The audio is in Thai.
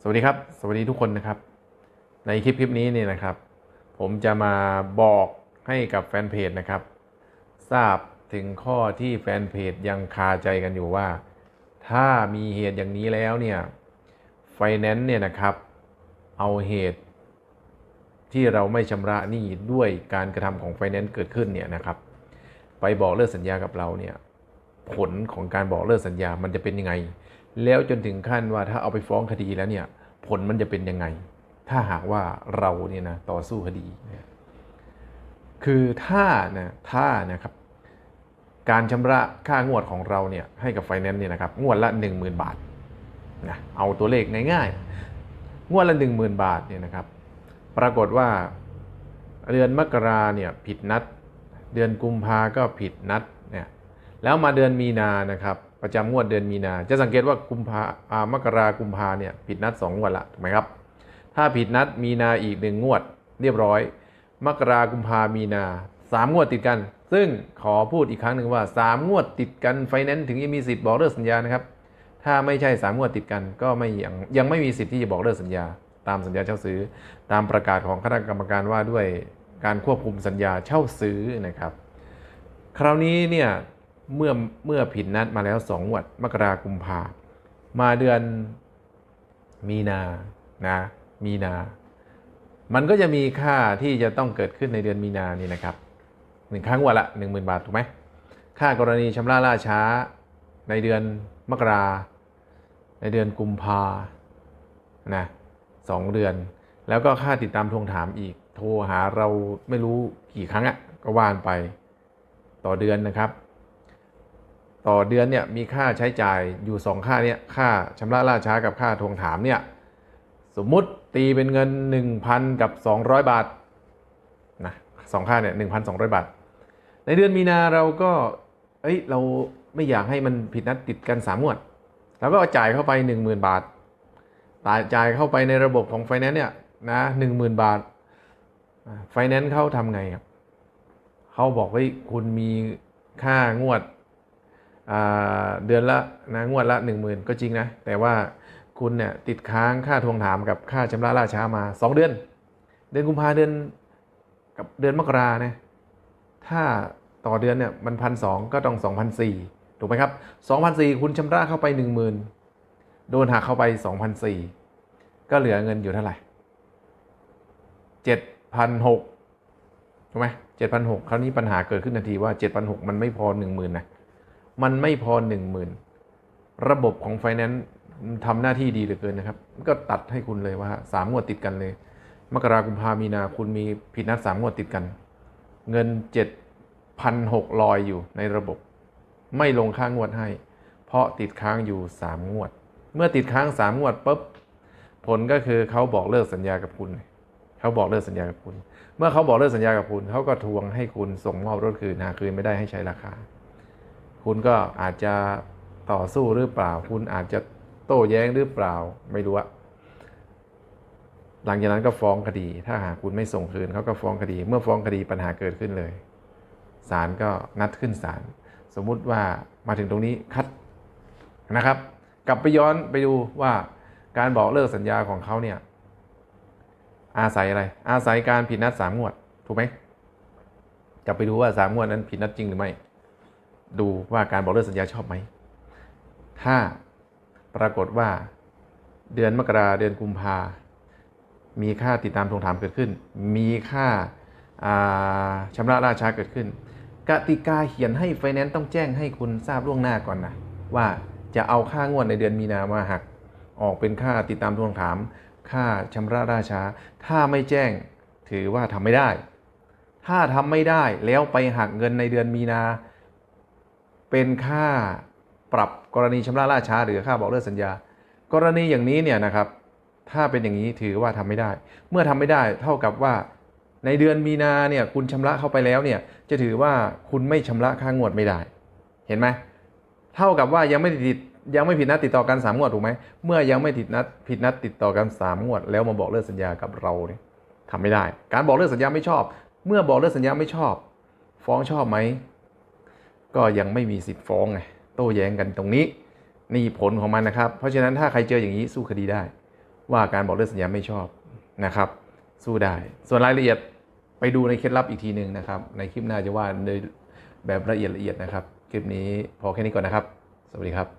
สวัสดีครับ สวัสดีทุกคนนะครับ ในคลิปคลิปนี้เนี่ยนะครับ ผมจะมาบอกให้กับแฟนเพจนะครับ ทราบถึงข้อที่แฟนเพจยังคาใจกันอยู่ว่า ถ้ามีเหตุอย่างนี้แล้วเนี่ยไฟแนนซ์เนี่ยนะครับ เอาเหตุที่เราไม่ชำระหนี้ด้วยการกระทำของไฟแนนซ์เกิดขึ้นเนี่ยนะครับ ไปบอกเลิกสัญญากับเราเนี่ยผลของการบอกเลิกสัญญามันจะเป็นยังไง แล้วจนถึงขั้นว่าถ้าเอาไปฟ้องคดีแล้วเนี่ยผลมันจะเป็นยังไง ถ้าหากว่าเราเนี่ยนะต่อสู้คดีเนี่ยคือถ้านะถ้านะครับการชำระค่างวดของเราเนี่ยให้กับไฟแนนซ์เนี่ยนะครับงวดละ 10,000 บาทนะเอาตัวเลขง่ายๆ งวดละ 10,000 บาทเนี่ยนะครับ ปรากฏว่าเดือนมกราเนี่ยผิดนัด เดือนกุมภาก็ผิดนัดเนี่ยแล้วมาเดือนมีนานะครับ ประจำงวดเดือนมีนา จะสังเกตว่ากุมภาอามกรากุมภาเนี่ยผิดนัด2งวดละถูกไหมครับ ถ้าผิดนัดมีนาอีกหนึ่งงวดเรียบร้อย มกรากุมภามีนาสามงวดติดกัน ซึ่งขอพูดอีกครั้งหนึ่งว่าสามงวดติดกันไฟแนนซ์ถึงจะมีสิทธิ์บอกเลิกสัญญานะครับ ถ้าไม่ใช่สามงวดติดกัน ก็ไม่ยังยังไม่มีสิทธิ์ที่จะบอกเลิกสัญญา ตามสัญญาเช่าซื้อ ตามประกาศของคณะกรรมการว่าด้วยการควบคุมสัญญาเช่าซื้อนะครับ คราวนี้เนี่ย เมื่อเมื่อผิดนัดมาแล้ว2งวดมกรากุมภามาเดือนมีนานะมีนา มันก็จะมีค่าที่จะต้องเกิดขึ้นในเดือนมีนานี่นะครับหนึ่งครั้งวันละ1 0,000บาทถูกไหมค่ากรณีชำระล่าช้าในเดือนมกราในเดือนกุมภานะสองเดือน แล้วก็ค่าติดตามทวงถามอีก โทรหาเราไม่รู้กี่ครั้งอะ่ะก็ว่านไปต่อเดือนนะครับ ต่อเดือนเนี่ยมีค่าใช้จ่ายอยู่2ค่าเนี่ยค่าชำระล่าช้ากับค่าทวงถามเนี่ยสมมุติตีเป็นเงิน 1,000 กับ 200 บาทนะสองค่าเนี่ย1,200บาท ในเดือนมีนาเราก็เอ้ยเราไม่อยากให้มันผิดนัดติดกัน3งวดเราก็จ่ายเข้าไป 10,000 บาทตาจ่ายเข้าไปในระบบของไฟแนนซ์เนี่ยนะ10,000บาทไฟแนนซ์เขาทำไงครับเขาบอกว่าคุณมีค่างวด เดือนละนะงวดละ 1 0,000 ก็จริงนะ แต่ว่าคุณเนี่ยติดค้างค่าทวงถามกับค่าชำระล่าช้ามา 2 เดือน เดือนกุมภาเดือนกับเดือนมกราเนี่ยถ้าต่อเดือนเนี่ยมันพันสก็ต้อง 2,004ถูกไหมครับ2,004คุณชำระเข้าไป 10,000 โดนหักเข้าไป 2,004ก็เหลือเงินอยู่เท่าไหร่7,600ถูกไหม7,600คราวนี้ปัญหาเกิดขึ้นทันทีว่า7,600มันไม่พอ 10,000นะ มันไม่พอหนึ่งหมื่นระบบของไฟแนนซ์ทำหน้าที่ดีเหลือเกินนะครับ ก็ตัดให้คุณเลยว่าสามงวดติดกันเลย มกรากุมภามีนาคุณมีผิดนัดสามงวดติดกัน เงินเจ็ดพันหกลอยอยู่ในระบบ ไม่ลงค่างวดให้ เพราะติดค้างอยู่สามงวด เมื่อติดค้างสามงวดปุ๊บผลก็คือเขาบอกเลิกสัญญากับคุณ เขาบอกเลิกสัญญากับคุณ เมื่อเขาบอกเลิกสัญญากับคุณ เขาก็ทวงให้คุณส่งมอบรถคืนหาคืนไม่ได้ให้ใช้ราคา คุณก็อาจจะต่อสู้หรือเปล่า คุณอาจจะโต้แย้งหรือเปล่าไม่รู้อะหลังจากนั้นก็ฟ้องคดี ถ้าหากคุณไม่ส่งคืนเขาก็ฟ้องคดี เมื่อฟ้องคดีปัญหาเกิดขึ้นเลยศาลก็นัดขึ้นศาลสมมุติว่ามาถึงตรงนี้คัดนะครับ กลับไปย้อนไปดูว่าการบอกเลิกสัญญาของเขาเนี่ยอาศัยอะไร อาศัยการผิดนัดสามงวด ถูกไหมกลับไปดูว่าสามงวดนั้นผิดนัดจริงหรือไม่ ดูว่าการบอกเลิกสัญญาชอบไหม ถ้าปรากฏว่าเดือนมกราเดือนกุมภา มีค่าติดตามทวงถามเกิดขึ้น มีค่าาชำระล่าช้าเกิดขึ้น กติกาเขียนให้ไฟแนนซ์ต้องแจ้งให้คุณทราบล่วงหน้าก่อนนะว่าจะเอาค่างวดในเดือนมีนามาหัก ออกเป็นค่าติดตามทวงถาม ค่าชำระล่าช้าถ้าไม่แจ้งถือว่าทำไม่ได้ ถ้าทำไม่ได้แล้วไปหักเงินในเดือนมีนา เป็นค่าปรับกรณีชำระล่าช้า หรือค่าบอกเลิกสัญญา กรณีอย่างนี้เนี่ยนะครับ ถ้าเป็นอย่างนี้ถือว่าทำไม่ได้ เมื่อทำไม่ได้เท่ากับว่า ในเดือนมีนาเนี่ยคุณชำระเข้าไปแล้วเนี่ยจะถือว่าคุณไม่ชำระค่างวดไม่ได้ เห็นไหมเท่ากับว่ายังไม่ติดยังไม่ผิดนัดติดต่อกันสามงวดถูกไหมเมื่อยังไม่ผิดนัดผิดนัดติดต่อกันสามงวด แล้วมาบอกเลิกสัญญากับเราเนี่ยทำไม่ได้ การบอกเลิกสัญญาไม่ชอบ เมื่อบอกเลิกสัญญาไม่ชอบ ฟ้องชอบไหม ก็ยังไม่มีสิทธิ์ฟ้องไงโต้แย้งกันตรงนี้ นี่ผลของมันนะครับ เพราะฉะนั้นถ้าใครเจออย่างนี้สู้คดีได้ ว่าการบอกเลิกสัญญาไม่ชอบนะครับ สู้ได้ ส่วนรายละเอียดไปดูในเคล็ดลับอีกทีหนึ่งนะครับ ในคลิปหน้าจะว่าในแบบละเอียดละเอียดนะครับ คลิปนี้พอแค่นี้ก่อนนะครับ สวัสดีครับ